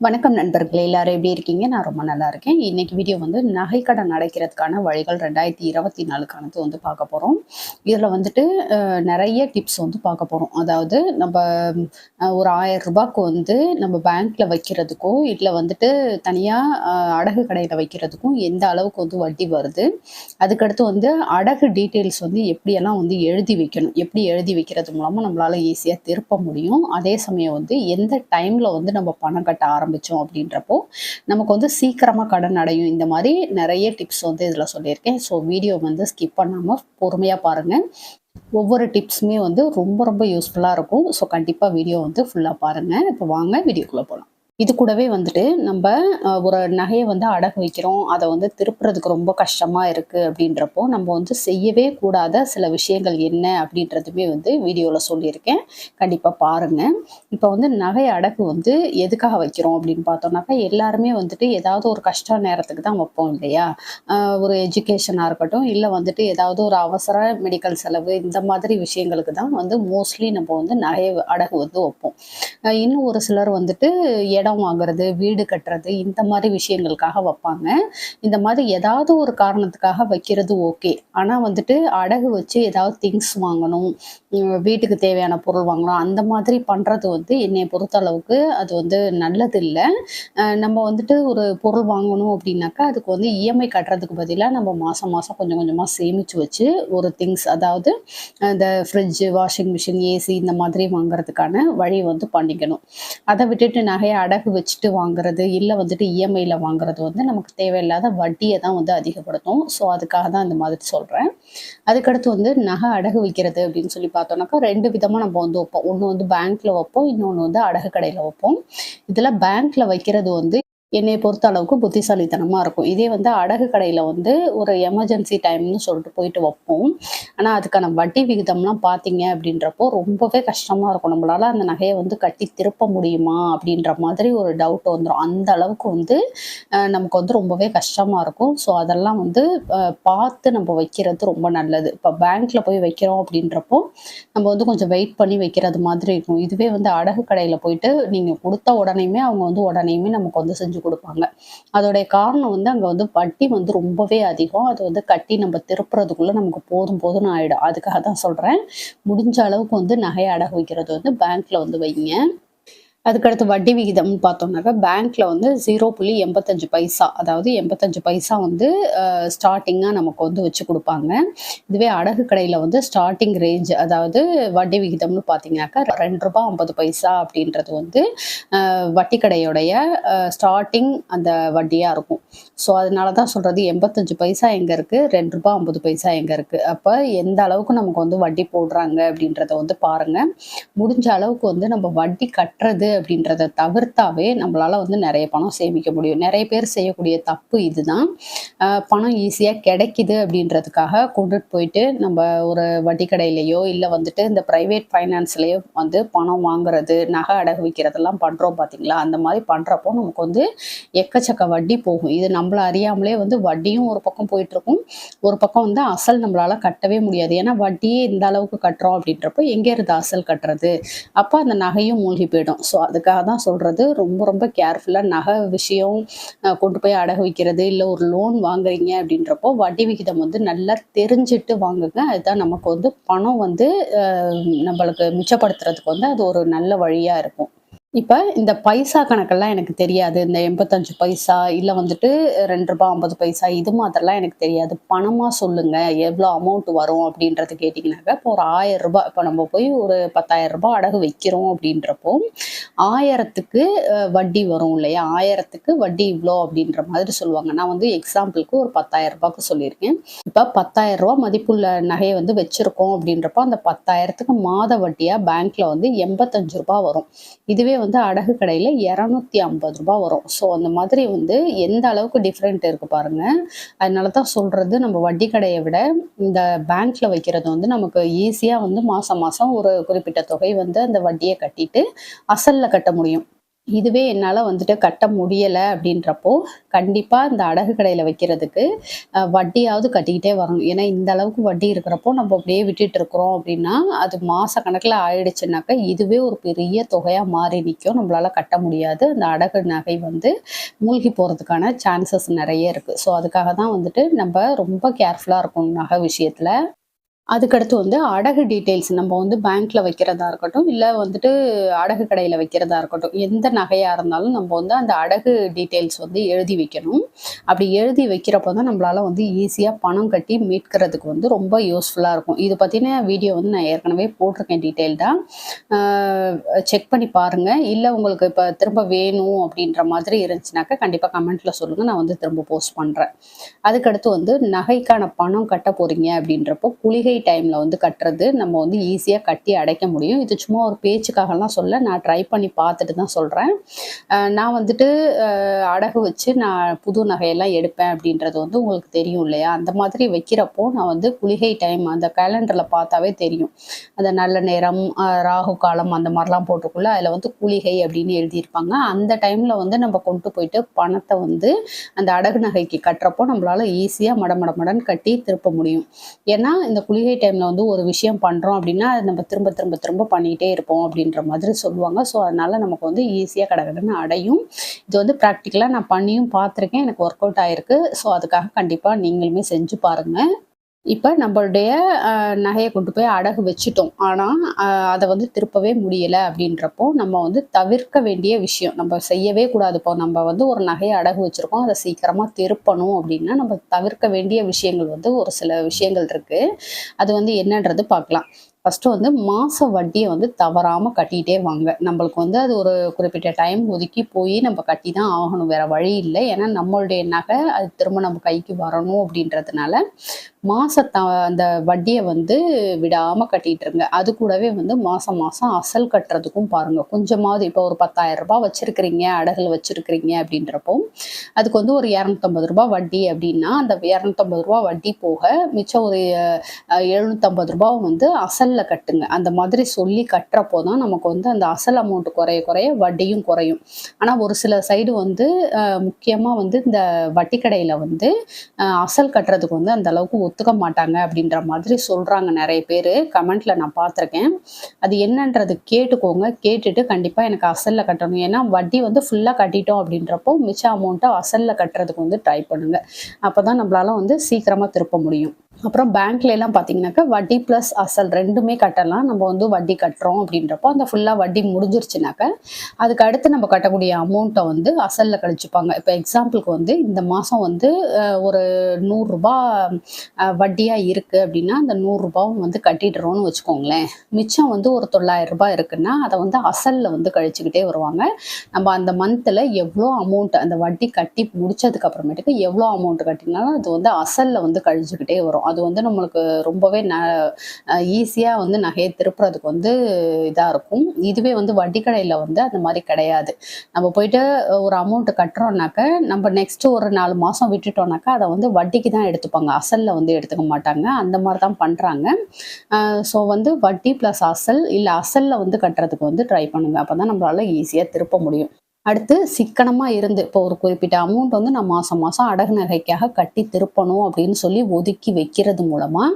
வணக்கம் நண்பர்களே எல்லாரும் எப்படி இருக்கீங்க? நான் ரொம்ப நல்லா இருக்கேன். இன்னைக்கு வீடியோ வந்து நகைக்கடன் அடைக்கிறதுக்கான வழிகள் ரெண்டாயிரத்தி இருபத்தி நாலுக்கானது வந்து பார்க்க போகிறோம் இதில் வந்துட்டு நிறைய டிப்ஸ் வந்து பார்க்க போகிறோம் அதாவது நம்ம ஒரு ஆயிரம் ரூபாய்க்கு வந்து நம்ம பேங்க்ல வைக்கிறதுக்கும் இல்லை வந்துட்டு தனியாக அடகு கடையில் வைக்கிறதுக்கும் எந்த அளவுக்கு வந்து வட்டி வருது? அதுக்கடுத்து வந்து அடகு டீட்டெயில்ஸ் வந்து எப்படியெல்லாம் வந்து எழுதி வைக்கணும்? எப்படி எழுதி வைக்கிறது மூலமாக நம்மளால ஈஸியாக திருப்ப முடியும்? அதே சமயம் வந்து எந்த டைமில் வந்து நம்ம பணம் கட்ட ஆரம்பித்தோம் அப்படின்றப்போ நமக்கு வந்து சீக்கிரமாக கடன் அடையும். இந்த மாதிரி நிறைய டிப்ஸ் வந்து இதில் சொல்லியிருக்கேன். ஸோ வீடியோ வந்து ஸ்கிப் பண்ணாமல் பொறுமையாக பாருங்கள் ஒவ்வொரு டிப்ஸுமே வந்து ரொம்ப ரொம்ப யூஸ்ஃபுல்லாக இருக்கும். ஸோ கண்டிப்பாக வீடியோ வந்து ஃபுல்லாக பாருங்கள் இப்போ வாங்க வீடியோக்குள்ளே போகலாம் இது கூடவே வந்துட்டு நம்ம ஒரு நகையை வந்து அடகு வைக்கிறோம். அதை வந்து திருப்புறதுக்கு ரொம்ப கஷ்டமாக இருக்குது அப்படின்றப்போ நம்ம வந்து செய்யவே கூடாத சில விஷயங்கள் என்ன அப்படின்றதுமே வந்து வீடியோவில் சொல்லியிருக்கேன். கண்டிப்பாக பாருங்கள் இப்போ வந்து நகை அடகு வந்து எதுக்காக வைக்கிறோம் அப்படின்னு பார்த்தோம்னாக்கா எல்லாருமே வந்துட்டு ஏதாவது ஒரு கஷ்ட நேரத்துக்கு தான் வைப்போம் இல்லையா? ஒரு எஜுகேஷனாக இருக்கட்டும் இல்லை வந்துட்டு ஏதாவது ஒரு அவசர மெடிக்கல் செலவு இந்த மாதிரி விஷயங்களுக்கு தான் வந்து மோஸ்ட்லி நம்ம வந்து நகை அடகு வந்து வைப்போம். இன்னும் ஒரு சிலர் வந்துட்டு இடம் வாங்குறது வீடு கட்டுறது இந்த மாதிரி விஷயங்களுக்காக வைப்பாங்க. இந்த மாதிரி ஏதாவது ஒரு காரணத்துக்காக வைக்கிறது ஓகே. ஆனால் வந்துட்டு அடகு வச்சு ஏதாவது திங்ஸ் வாங்கணும் வீட்டுக்கு தேவையான பொருள் வாங்கணும் அந்த மாதிரி பண்ணுறது வந்து என்னை பொறுத்த அளவுக்கு அது வந்து நல்லது இல்லை. நம்ம வந்துட்டு ஒரு பொருள் வாங்கணும் அப்படின்னாக்கா அதுக்கு வந்து இஎம்ஐ கட்டுறதுக்கு பதிலாக நம்ம மாதம் மாதம் கொஞ்சம் கொஞ்சமாக சேமித்து வச்சு ஒரு திங்ஸ் அதாவது இந்த ஃப்ரிட்ஜு வாஷிங் மிஷின் ஏசி இந்த மாதிரி வாங்குறதுக்கான வழி வந்து பண்ணிக்கணும். அதை விட்டுட்டு நகையை அடகு வச்சுட்டு வாங்குறது இல்லை வந்துட்டு இஎம்ஐயில் வாங்குறது வந்து நமக்கு தேவையில்லாத வட்டியை தான் வந்து அதிகப்படுத்தும். ஸோ அதுக்காக தான் இந்த மாதிரி சொல்கிறேன் அதுக்கடுத்து வந்து நகை அடகு வைக்கிறது அப்படின்னு சொல்லி பார்த்தோம்னாக்கா ரெண்டு விதமாக நம்ம வந்து வைப்போம். ஒன்று வந்து பேங்க்கில் வைப்போம் இன்னொன்று வந்து அடகு கடையில் வைப்போம். இதில் பேங்க்கில் வைக்கிறது வந்து என்னை பொறுத்த அளவுக்கு புத்திசாலித்தனமாக இருக்கும். இதே வந்து அடகு கடையில் வந்து ஒரு எமர்ஜென்சி டைம்னு சொல்லிட்டு போயிட்டு வைப்போம். ஆனால் அதுக்கான வட்டி விகிதம்லாம் பார்த்தீங்க அப்படின்றப்போ ரொம்பவே கஷ்டமாக இருக்கும். நம்மளால அந்த நகையை வந்து கட்டி திருப்ப முடியுமா அப்படின்ற மாதிரி ஒரு டவுட் வந்துடும் அந்த அளவுக்கு வந்து நமக்கு வந்து ரொம்பவே கஷ்டமாக இருக்கும். ஸோ அதெல்லாம் வந்து பார்த்து நம்ம வைக்கிறது ரொம்ப நல்லது. இப்போ பேங்க்ல போய் வைக்கிறோம் அப்படின்றப்போ நம்ம வந்து கொஞ்சம் வெயிட் பண்ணி வைக்கிறது மாதிரி இருக்கும். இதுவே வந்து அடகு கடையில் போயிட்டு நீங்கள் கொடுத்த உடனேயுமே அவங்க வந்து உடனேயுமே நமக்கு வந்து செஞ்சு கொடுப்பாங்க. அதோடைய காரணம் வந்து அங்கே வந்து வட்டி வந்து ரொம்பவே அதிகம். அது வந்து கட்டி நம்ம திருப்புறதுக்குள்ளே நமக்கு போதும் போதும்னு ஆயிடும். அதுக்காக தான் சொல்கிறேன் முடிஞ்ச அளவுக்கு வந்து நகையை அடகு வைக்கிறது வந்து பேங்க்ல வந்து வைங்க. அதுக்கடுத்து வட்டி விகிதம்னு பார்த்தோம்னாக்கா பேங்க்ல வந்து ஜீரோ புள்ளி எண்பத்தஞ்சு பைசா அதாவது எண்பத்தஞ்சு பைசா வந்து ஸ்டார்டிங்காக நமக்கு வந்து வச்சு கொடுப்பாங்க. இதுவே அடகு கடையில் வந்து ஸ்டார்டிங் ரேஞ்ச் அதாவது வட்டி விகிதம்னு பார்த்தீங்கன்னாக்கா ரெண்டு ரூபாய் ஐம்பது பைசா அப்படின்றது வந்து வட்டி கடையோடைய ஸ்டார்டிங் அந்த வட்டியாக இருக்கும். ஸோ அதனால தான் சொல்கிறது எண்பத்தஞ்சு பைசா எங்கே இருக்குது ரெண்டு ரூபாய் ஐம்பது பைசா எங்கே இருக்குது அப்போ எந்த அளவுக்கு நமக்கு வந்து வட்டி போடுறாங்க அப்படின்றத வந்து பாருங்கள் முடிஞ்ச அளவுக்கு வந்து நம்ம வட்டி கட்டுறது அப்படின்றத தவிர்த்தாவே நம்மளால வந்து நிறைய பணம் சேமிக்க முடியும். நிறைய பேர் செய்யக்கூடிய தப்பு இதுதான். பணம் ஈஸியாக கிடைக்குது அப்படின்றதுக்காக கொண்டுட்டு போயிட்டு நம்ம ஒரு வட்டி கடையிலையோ இல்லை வந்துட்டு இந்த ப்ரைவேட் ஃபைனான்ஸ்லேயோ வந்து பணம் வாங்குறது நகை அடகு வைக்கிறதெல்லாம் பண்ணுறோம் பார்த்தீங்களா அந்த மாதிரி பண்ணுறப்போ நமக்கு வந்து எக்கச்சக்க வட்டி போகும். இது நம்மள அறியாமலே வந்து வட்டியும் ஒரு பக்கம் போயிட்டுருக்கும். ஒரு பக்கம் வந்து அசல் நம்மளால் கட்டவே முடியாது. ஏன்னா வட்டியே இந்த அளவுக்கு கட்டுறோம் அப்படின்றப்போ எங்கே இருந்து அசல் கட்டுறது? அப்போ அந்த நகையும் மூழ்கி போயிடும். ஸோ அதுக்காக தான் சொல்கிறது ரொம்ப ரொம்ப கேர்ஃபுல்லாக நகை விஷயம் கொண்டு போய் அடகு வைக்கிறது இல்லை ஒரு லோன் வாங்குறீங்க அப்படின்றப்போ வட்டி விகிதம் வந்து நல்லா தெரிஞ்சுட்டு வாங்குங்க. அதுதான் நமக்கு வந்து பணம் வந்து நம்மளுக்கு மிச்சப்படுத்துறதுக்கு வந்து அது ஒரு நல்ல வழியாக இருக்கும். இப்போ இந்த பைசா கணக்கெல்லாம் எனக்கு தெரியாது. இந்த எண்பத்தஞ்சு பைசா இல்லை வந்துட்டு ரெண்டு ரூபாய் ஐம்பது பைசா இது மாதிரிலாம் எனக்கு தெரியாது. பணமாக சொல்லுங்க எவ்வளோ அமௌண்ட் வரும் அப்படின்றத கேட்டிங்கனாக்கா இப்போ ஒரு ஆயிரம் ரூபாய் இப்போ நம்ம போய் ஒரு பத்தாயிரம் ரூபாய் அடகு வைக்கிறோம் அப்படின்றப்போ ஆயிரத்துக்கு வட்டி வரும் இல்லையா? ஆயிரத்துக்கு வட்டி இவ்வளோ அப்படின்ற மாதிரி சொல்லுவாங்க. நான் வந்து எக்ஸாம்பிளுக்கு ஒரு பத்தாயிரம் ரூபாய்க்கு சொல்லியிருக்கேன். இப்போ பத்தாயிரம் ரூபா மதிப்புள்ள நகையை வந்து வச்சுருக்கோம் அப்படின்றப்போ அந்த பத்தாயிரத்துக்கு மாத வட்டியாக பேங்க்கில் வந்து எண்பத்தஞ்சு ரூபாய் வரும். இதுவே வந்து அடகு கடையில் இரநூத்தி ஐம்பது ரூபாய் வரும். ஸோ அந்த மாதிரி வந்து எந்த அளவுக்கு டிஃப்ரெண்ட் இருக்கு பாருங்க. அதனால தான் சொல்கிறது நம்ம வட்டி கடையை விட இந்த பேங்க்ல வைக்கிறது வந்து நமக்கு ஈஸியாக வந்து மாதம் மாதம் ஒரு குறிப்பிட்ட தொகை வந்து அந்த வட்டியை கட்டிட்டு அசலில் கட்ட முடியும். இதுவே என்னால் வந்துட்டு கட்ட முடியலை அப்படின்றப்போ கண்டிப்பாக இந்த அடகு கடையில் வைக்கிறதுக்கு வட்டியாவது கட்டிக்கிட்டே வரணும். ஏன்னா இந்த அளவுக்கு வட்டி இருக்கிறப்போ நம்ம அப்படியே விட்டுட்டு இருக்கிறோம் அப்படின்னா அது மாத கணக்கில் ஆயிடுச்சுனாக்கா இதுவே ஒரு பெரிய தொகையாக மாறி நிற்கும் நம்மளால் கட்ட முடியாது. அந்த அடகு நகை வந்து மூழ்கி போகிறதுக்கான சான்சஸ் நிறைய இருக்குது ஸோ அதுக்காக தான் வந்துட்டு நம்ம ரொம்ப கேர்ஃபுல்லாக இருக்கணும் நகை விஷயத்தில். அதுக்கடுத்து வந்து அடகு டீட்டெயில்ஸ் நம்ம வந்து பேங்க்ல வைக்கிறதா இருக்கட்டும் இல்லை வந்துட்டு அடகு கடையில் வைக்கிறதா இருக்கட்டும் எந்த நகையாக இருந்தாலும் நம்ம வந்து அந்த அடகு டீட்டெயில்ஸ் வந்து எழுதி வைக்கணும். அப்படி எழுதி வைக்கிறப்போ தான் நம்மளால வந்து ஈஸியாக பணம் கட்டி மீட்கிறதுக்கு வந்து ரொம்ப யூஸ்ஃபுல்லாக இருக்கும். இது பற்றின வீடியோ வந்து நான் ஏற்கனவே போட்டிருக்கேன் டீட்டெயில்டாக செக் பண்ணி பாருங்கள் இல்லை உங்களுக்கு இப்போ திரும்ப வேணும் அப்படின்ற மாதிரி இருந்துச்சுனாக்கா கண்டிப்பாக கமெண்ட்டில் சொல்லுங்கள் நான் வந்து திரும்ப போஸ்ட் பண்ணுறேன் அதுக்கடுத்து வந்து நகைக்கான பணம் கட்ட போகிறீங்க அப்படின்றப்போ குளிகை டைமில் வந்து கட்டுறது நம்ம வந்து ஈஸியாக கட்டி அடைக்க முடியும். இது சும்மா ஒரு பேச்சுக்காகலாம் சொல்ல நான் ட்ரை பண்ணி பார்த்துட்டு தான் சொல்கிறேன் நான் வந்துட்டு அடகு வச்சு நான் புது நகையெல்லாம் எடுப்பேன் அப்படின்றது வந்து உங்களுக்கு தெரியும் இல்லையா? அந்த மாதிரி வைக்கிறப்போ நான் வந்து குளிகை டைம் அந்த கேலண்டரில் பார்த்தாவே தெரியும். அந்த நல்ல நேரம் ராகு காலம் அந்த மாதிரிலாம் போட்டுக்குள்ள அதில் வந்து குளிகை அப்படின்னு எழுதியிருப்பாங்க. அந்த டைமில் வந்து நம்ம கொண்டு போயிட்டு பணத்தை வந்து அந்த அடகு நகைக்கு கட்டுறப்போ நம்மளால ஈஸியாக மட மட கட்டி திருப்ப முடியும். ஏன்னா இந்த பண்டிகை டைமில் வந்து ஒரு விஷயம் பண்ணுறோம் அப்படின்னா அது நம்ம திரும்ப திரும்ப திரும்ப பண்ணிகிட்டே இருப்போம் அப்படின்ற மாதிரி சொல்லுவாங்க. ஸோ அதனால் நமக்கு வந்து ஈஸியாக கடகடன்னு அடையும். இது வந்து ப்ராக்டிக்கலாக நான் பண்ணியும் பார்த்துருக்கேன். எனக்கு ஒர்க் அவுட் ஆயிருக்கு. ஸோ அதுக்காக கண்டிப்பாக நீங்களுமே செஞ்சு பாருங்கள் இப்போ நம்மளுடைய நகையை கொண்டு போய் அடகு வச்சுட்டோம். ஆனால் அதை வந்து திருப்பவே முடியலை அப்படின்றப்போ நம்ம வந்து தவிர்க்க வேண்டிய விஷயம். நம்ம செய்யவே கூடாது. இப்போ நம்ம வந்து ஒரு நகையை அடகு வச்சுருக்கோம். அதை சீக்கிரமாக திருப்பணும் அப்படின்னா நம்ம தவிர்க்க வேண்டிய விஷயங்கள் வந்து ஒரு சில விஷயங்கள் இருக்குது அது வந்து என்னன்றது பார்க்கலாம். ஃபஸ்ட்டு வந்து மாத வட்டியை வந்து தவறாமல் கட்டிகிட்டே வாங்க. நம்மளுக்கு வந்து அது ஒரு குறிப்பிட்ட டைம் ஒதுக்கி போய் நம்ம கட்டி தான் ஆகணும். வேறு வழி இல்லை. ஏன்னா நம்மளுடைய நகை அது திரும்ப நம்ம கைக்கு வரணும் அப்படின்றதுனால மாத த அந்த வட்டியை வந்து விடாமல் கட்டிகிட்டு இருங்க அது கூடவே வந்து மாதம் மாதம் அசல் கட்டுறதுக்கும் பாருங்கள் கொஞ்சமாவது இப்போ ஒரு பத்தாயிரம் ரூபாய் வச்சுருக்கிறீங்க அடகுல வச்சுருக்கிறீங்க அப்படின்றப்போ அதுக்கு வந்து ஒரு இரநூத்தம்பது ரூபாய் வட்டி அப்படின்னா அந்த இரநூத்தம்பது ரூபா வட்டி போக மிச்சம் ஒரு எழுநூற்றம்பது எழுநூத்தம்பது ரூபாய் வந்து அசலில் கட்டுங்க. அந்த மாதிரி சொல்லி கட்டுறப்போ தான் நமக்கு வந்து அந்த அசல் அமௌண்ட் குறைய குறைய வட்டியும் குறையும். ஆனால் ஒரு சில சைடு வந்து முக்கியமாக வந்து இந்த வட்டி கடையில் வந்து அசல் கட்டுறதுக்கு வந்து அந்த அளவுக்கு ஒத்துக்க மாட்டாங்க அப்படின்ற மாதிரி சொல்கிறாங்க நிறைய பேர். கமெண்ட்டில் நான் பார்த்துருக்கேன். அது என்னன்றது கேட்டுக்கோங்க. கேட்டுட்டு கண்டிப்பாக எனக்கு அசலில் கட்டணும். ஏன்னா வட்டி வந்து ஃபுல்லாக கட்டிட்டோம் அப்படின்றப்போ மிச்ச அமௌண்ட்டை அசலில் கட்டுறதுக்கு வந்து ட்ரை பண்ணுங்கள் அப்போ தான் நம்மளால வந்து சீக்கிரமாக திருப்ப முடியும். அப்புறம் பேங்க்ல எல்லாம் பார்த்தீங்கன்னாக்கா வட்டி ப்ளஸ் அசல் ரெண்டுமே கட்டலாம். நம்ம வந்து வட்டி கட்டுறோம் அப்படின்றப்போ அந்த ஃபுல்லாக வட்டி முடிஞ்சிருச்சுனாக்கா அதுக்கு அடுத்து நம்ம கட்டக்கூடிய அமௌண்ட்டை வந்து அசலில் கழிச்சுப்பாங்க. இப்போ எக்ஸாம்பிளுக்கு வந்து இந்த மாதம் வந்து ஒரு நூறுரூபா வட்டியாக இருக்குது அப்படின்னா அந்த நூறுரூபாவும் வந்து கட்டிடுறோம்னு வச்சுக்கோங்களேன். மிச்சம் வந்து ஒரு தொள்ளாயிரம் ரூபாய் இருக்குன்னா அதை வந்து அசலில் வந்து கழிச்சுக்கிட்டே வருவாங்க. நம்ம அந்த மந்தில் எவ்வளோ அமௌண்ட் அந்த வட்டி கட்டி முடிச்சதுக்கு அப்புறமேட்டுக்கு எவ்வளோ அமௌண்ட் கட்டினாலும் அது வந்து அசலில் வந்து கழிச்சுக்கிட்டே வரும். அது வந்து நம்மளுக்கு ரொம்பவே ந ஈஸியாக வந்து நகையை திருப்புறதுக்கு வந்து இதாக இருக்கும். இதுவே வந்து வட்டிக்கடையில் வந்து அந்த மாதிரி கிடையாது. நம்ம போயிட்டு ஒரு அமௌண்ட் கட்டுறோம்னாக்க நம்ம நெக்ஸ்ட் ஒரு நாலு மாதம் விட்டுட்டோம்னாக்கா அதை வந்து வட்டிக்கு தான் எடுத்துப்பாங்க. அசலில் வந்து எடுத்துக்க மாட்டாங்க. அந்த மாதிரி தான் பண்ணுறாங்க ஸோ வந்து வட்டி ப்ளஸ் அசல் இல்லை அசலில் வந்து கட்டுறதுக்கு வந்து ட்ரை பண்ணுங்க. அப்போ தான் நம்மளால ஈஸியாக திருப்ப முடியும். அடுத்து சிக்கனமாக இருந்து இப்போ ஒரு குறிப்பிட்ட அமௌண்ட் வந்து நான் மாதம் மாதம் அடகு நகைக்காக கட்டி திருப்பணும் அப்படின்னு சொல்லி ஒதுக்கி வைக்கிறது மூலமாக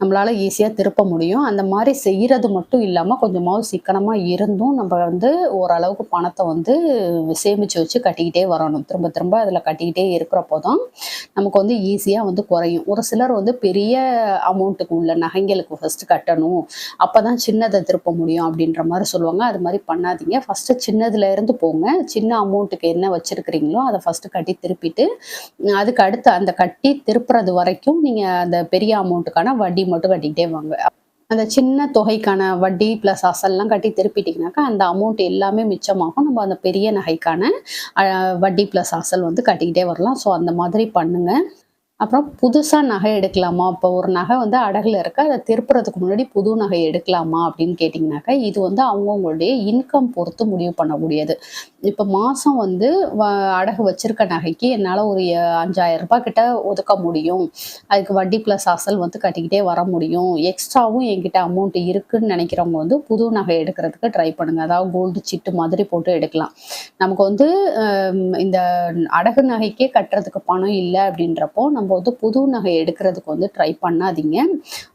நம்மளால் ஈஸியாக திருப்ப முடியும். அந்த மாதிரி செய்கிறது மட்டும் இல்லாமல் கொஞ்சமாவது சிக்கனமாக இருந்தும் நம்ம வந்து ஓரளவுக்கு பணத்தை வந்து சேமித்து வச்சு கட்டிக்கிட்டே வரணும். திரும்ப திரும்ப அதில் கட்டிக்கிட்டே இருக்கிறப்போ தான் நமக்கு வந்து ஈஸியாக வந்து குறையும். ஒரு சிலர் வந்து பெரிய அமௌண்ட்டுக்கு உள்ள நகைங்களுக்கு ஃபஸ்ட்டு கட்டணும். அப்போ தான் சின்னதை திருப்ப முடியும் அப்படின்ற மாதிரி சொல்லுவாங்க. அது மாதிரி பண்ணாதீங்க. ஃபஸ்ட்டு சின்னதுலேருந்து போங்க. சின்ன அமௌண்ட்டுக்கு என்ன வச்சுருக்கிறீங்களோ அதை ஃபஸ்ட்டு கட்டி திருப்பிட்டு அதுக்கு அடுத்து அந்த கட்டி திருப்புறது வரைக்கும் நீங்கள் அந்த பெரிய அமௌண்ட்டுக்கான வட்டி மட்டும் கட்டிக்கிட்டே வாங்க. அந்த சின்ன தொகைக்கான வட்டி ப்ளஸ் அசல்லாம் கட்டி திருப்பிட்டிங்கனாக்கா அந்த அமௌண்ட் எல்லாமே மிச்சமாகும். நம்ம அந்த பெரிய நகைக்கான வட்டி ப்ளஸ் அசல் வந்து கட்டிக்கிட்டே வரலாம். ஸோ அந்த மாதிரி பண்ணுங்கள் அப்புறம் புதுசாக நகை எடுக்கலாமா? இப்போ ஒரு நகை வந்து அடகில் இருக்க. அதை திருப்புறதுக்கு முன்னாடி புது நகை எடுக்கலாமா அப்படின்னு கேட்டிங்கனாக்கா இது வந்து அவங்கவுங்களுடைய இன்கம் பொறுத்து முடிவு பண்ணக்கூடியது. இப்போ மாதம் வந்து வ அடகு வச்சிருக்க நகைக்கு என்னால் ஒரு அஞ்சாயிரம் ரூபாய் கிட்ட ஒதுக்க முடியும். அதுக்கு வட்டி ப்ளஸ் அசல் வந்து கட்டிக்கிட்டே வர முடியும். எக்ஸ்ட்ராவும் என்கிட்ட அமௌண்ட் இருக்குன்னு நினைக்கிறவங்க வந்து புது நகை எடுக்கிறதுக்கு ட்ரை பண்ணுங்க. அதாவது கோல்டு சிட்டு மாதிரி போட்டு எடுக்கலாம். நமக்கு வந்து இந்த அடகு நகைக்கே கட்டுறதுக்கு பணம் இல்லை அப்படின்றப்போ நம்ம போது புது நகை எடுக்கிறதுக்கு வந்து ட்ரை பண்ணாதீங்க.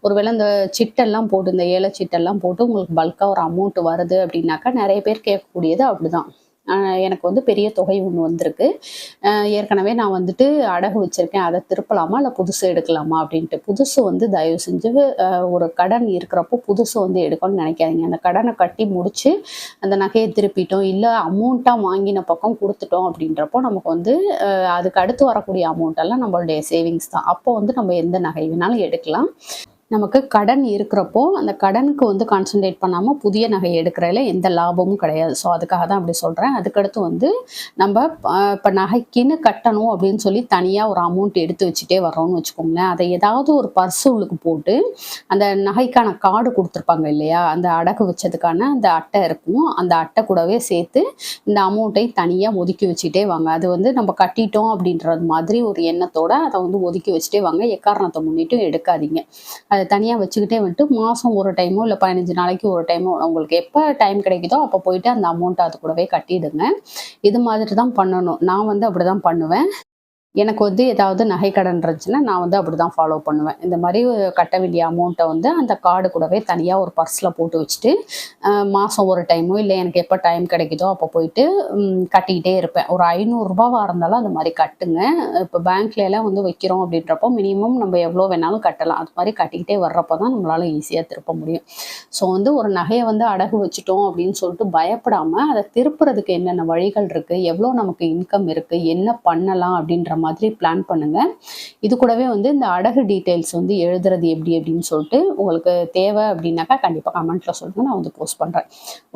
ஒருவேளை இந்த சிட்டெல்லாம் போட்டு இந்த ஏழை சிட்டெல்லாம் போட்டு உங்களுக்கு பல்காக ஒரு அமௌண்ட் வருது அப்படின்னாக்கா நிறைய பேர் கேட்கக்கூடியது அப்படிதான். எனக்கு வந்து பெரிய தொகை ஒன்று வந்திருக்கு. ஏற்கனவே நான் வந்துட்டு அடகு வச்சிருக்கேன். அதை திருப்பலாமா இல்லை புதுசு எடுக்கலாமா அப்படின்ட்டு. புதுசு வந்து தயவு செஞ்சு ஒரு கடன் இருக்கிறப்போ புதுசு வந்து எடுக்கணும்னு நினைக்காதீங்க. அந்த கடனை கட்டி முடித்து அந்த நகையை திருப்பிட்டோம் இல்லை அமௌண்ட்டாக வாங்கின பக்கம் கொடுத்துட்டோம் அப்படின்றப்போ நமக்கு வந்து அதுக்கு அடுத்து வரக்கூடிய அமௌண்ட் எல்லாம் நம்மளுடைய சேவிங்ஸ் தான். அப்போ வந்து நம்ம எந்த நகை வேணாலும் எடுக்கலாம். நமக்கு கடன் இருக்கிறப்போ அந்த கடனுக்கு வந்து கான்சென்ட்ரேட் பண்ணாமல் புதிய நகை எடுக்கிறதுல எந்த லாபமும் கிடையாது. ஸோ அதுக்காக தான் அப்படி சொல்கிறேன் அதுக்கடுத்து வந்து நம்ம இப்போ நகைக்குன்னு கட்டணும் அப்படின்னு சொல்லி தனியாக ஒரு அமௌண்ட் எடுத்து வச்சுட்டே வர்றோம்னு வச்சுக்கோங்களேன். அதை ஏதாவது ஒரு பர்சுகளுக்கு போட்டு அந்த நகைக்கான கார்டு கொடுத்துருப்பாங்க இல்லையா? அந்த அடகு வச்சதுக்கான அந்த அட்டை இருக்கும். அந்த அட்டை கூடவே சேர்த்து இந்த அமௌண்ட்டை தனியாக ஒதுக்கி வச்சுட்டே வாங்க. அது வந்து நம்ம கட்டிட்டோம் அப்படின்றது மாதிரி ஒரு எண்ணத்தோடு அதை வந்து ஒதுக்கி வச்சுட்டே வாங்க. எக்காரணத்தை முன்னிட்டும் எடுக்காதீங்க. அதை தனியாக வச்சுக்கிட்டே வந்துட்டு மாதம் ஒரு டைமோ இல்லை பதினஞ்சு நாளைக்கு ஒரு டைமோ உங்களுக்கு எப்போ டைம் கிடைக்குதோ அப்போ போயிட்டு அந்த அமௌண்ட்டை அது கூடவே கட்டிடுங்க. இது மாதிரி தான் பண்ணணும். நான் வந்து அப்படி தான் பண்ணுவேன். எனக்கு வந்து ஏதாவது நகை கடன் இருந்துச்சுன்னா நான் வந்து அப்படி தான் ஃபாலோ பண்ணுவேன். இந்த மாதிரி கட்ட வேண்டிய அமௌண்ட்டை வந்து அந்த கார்டு கூடவே தனியாக ஒரு பர்ஸில் போட்டு வச்சுட்டு மாதம் ஒரு டைமோ இல்லை எனக்கு எப்போ டைம் கிடைக்குதோ அப்போ போயிட்டு கட்டிக்கிட்டே இருப்பேன். ஒரு ஐநூறுரூபாவாக இருந்தாலும் அந்த மாதிரி கட்டுங்க. இப்போ பேங்க்லலாம் வந்து வைக்கிறோம் அப்படின்றப்போ மினிமம் நம்ம எவ்வளோ வேணாலும் கட்டலாம். அது மாதிரி கட்டிக்கிட்டே வர்றப்போ தான் நம்மளால் ஈஸியாக திருப்ப முடியும். ஸோ வந்து ஒரு நகையை வந்து அடகு வச்சுட்டோம் அப்படின்னு சொல்லிட்டு பயப்படாமல் அதை திருப்புறதுக்கு என்னென்ன வழிகள் இருக்குது எவ்வளோ நமக்கு இன்கம் இருக்குது என்ன பண்ணலாம் அப்படின்ற மாதிரி பிளான் பண்ணுங்கள் இது கூடவே வந்து இந்த அடகு டீட்டெயில்ஸ் வந்து எழுதுறது எப்படி அப்படின்னு சொல்லிட்டு உங்களுக்கு தேவை அப்படின்னாக்கா கண்டிப்பாக கமெண்ட்டில் சொல்லுங்கள் நான் வந்து போஸ்ட் பண்ணுறேன்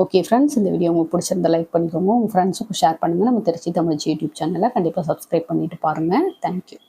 ஓகே ஃப்ரெண்ட்ஸ் இந்த வீடியோ உங்களுக்கு பிடிச்சிருந்த லைக் பண்ணிக்கோங்க. உங்கள் ஃப்ரெண்ட்ஸுக்கும் ஷேர் பண்ணுங்கள் நம்ம திருச்சி தமிழ் யூடியூப் சேனலை கண்டிப்பாக சப்ஸ்கிரைப் பண்ணிட்டு பாருங்கள் தேங்க்யூ